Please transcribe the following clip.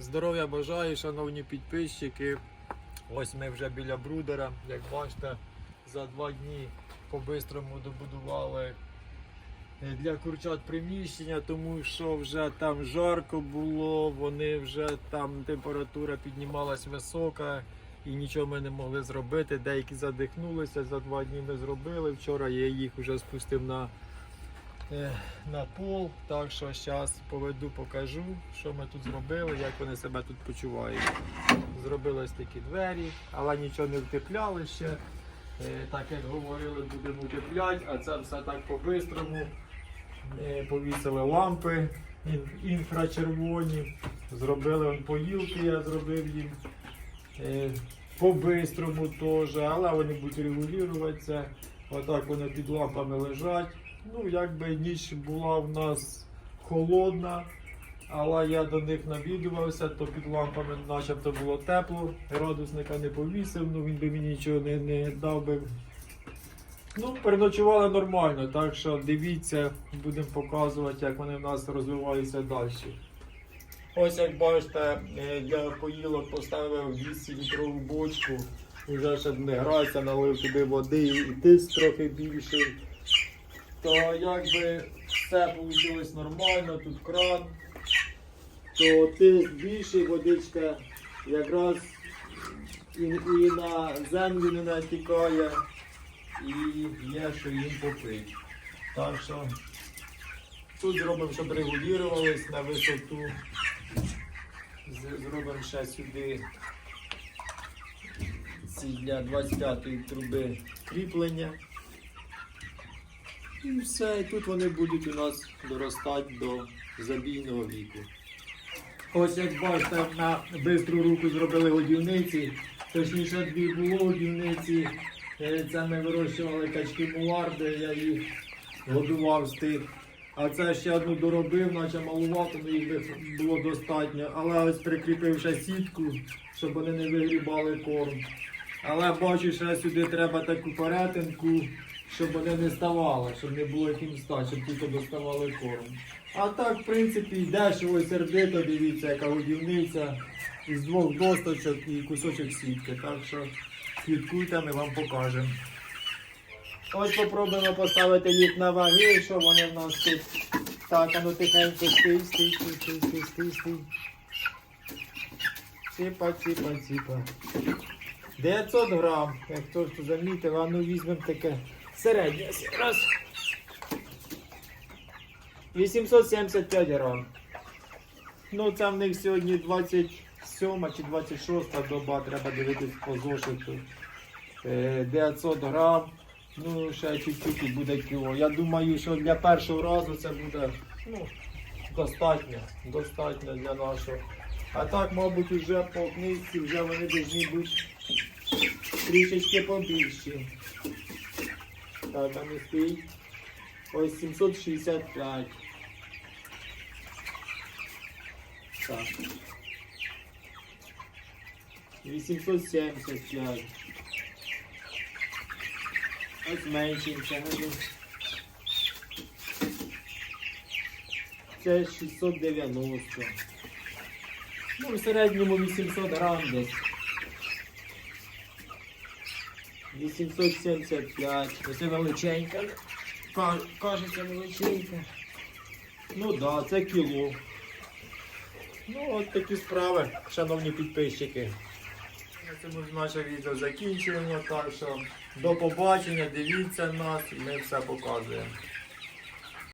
Здоров'я бажаю, шановні підписчики. Ось ми вже біля брудера. Як бачите, за два дні по-бистрому добудували е, для курчат приміщення, тому що вже там жарко було, вони вже там температура піднімалась висока і нічого ми не могли зробити. Деякі задихнулися, за два дні ми зробили. Вчора я їх вже спустив на, на пол. Так що зараз поведу, покажу, що ми тут зробили, як вони себе тут почувають. Зробили ось такі двері, але нічого не втепляли ще. Е, Так як говорили, будемо утепляти, а це все так по-бистрому. Е, Повісили лампи інфрачервоні, зробили поїлки, я зробив їм е, по-бистрому теж, але вони будуть регулюватися. Отак вони під лампами лежать. Ну, якби ніч була в нас холодна, але я до них навідувався, то під лампами начебто було тепло, градусника не повісив, ну він би мені нічого не, не дав би. Ну, переночували нормально, так що дивіться, будемо показувати, як вони в нас розвиваються далі. Ось як бачите, е, для поїлок поставив 200 літрову бочку, вже щоб не гратися, налив туди води і тиск трохи більший. То якби все вийшло нормально, тут кран, то тиск більший, водичка якраз і, і на землю не натікає, і є, що їм попити. Так що тут зробимо, щоб регулювались на висоту. Зробимо ще сюди ці для 25-ї труби кріплення. І все, і тут вони будуть у нас доростати до забійного віку. Ось як бачите, на бистру руку зробили годівниці, точніше дві було годівниці. Е, Це ми вирощували качки муларди, я їх годував з тих. А це ще одну доробив, наче малувато, їх було достатньо. Але ось прикріпив ще сітку, щоб вони не вигрібали корм. Але бачу, що сюди треба таку перетинку, щоб вони не ставали, щоб не було яким щоб тільки доставали корм. А так, в принципі, дешево і сердито, дивіться, яка годівниця із двох досточок і кусочок сітки. Так що слідкуйте, ми вам покажемо. Ось попробуємо поставити їх на ваги, що вони в нас тут. Так, а ну тихенько стій, стій, стій, стій, стій, стій, стій. Ціпа, ціпа, ціпа. 900 грам, як хтось замітив, а ну візьмемо таке середнє. Раз. 875 грам. Ну це в них сьогодні 27 чи 26 доба, треба дивитись по зошиту. Е, 900 грам. Ну, ще чуть-чуть і буде кіло. Я думаю, що для першого разу це буде ну, достатньо. Достатньо для нашого. А так, мабуть, вже по книжці вже вони повинні бути трішечки побільші. Так, там і стоїть. Ось 765. Так. 875. Ось меншенька. ну. Це 690. Ну, в середньому 800 грам десь. 875. Оце величенька. Кажеться величенька. Ну так, да, це кіло. Ну, от такі справи, шановні підписчики. На цьому ж наше відео закінчуємо, так що до побачення, дивіться нас і ми все показуємо.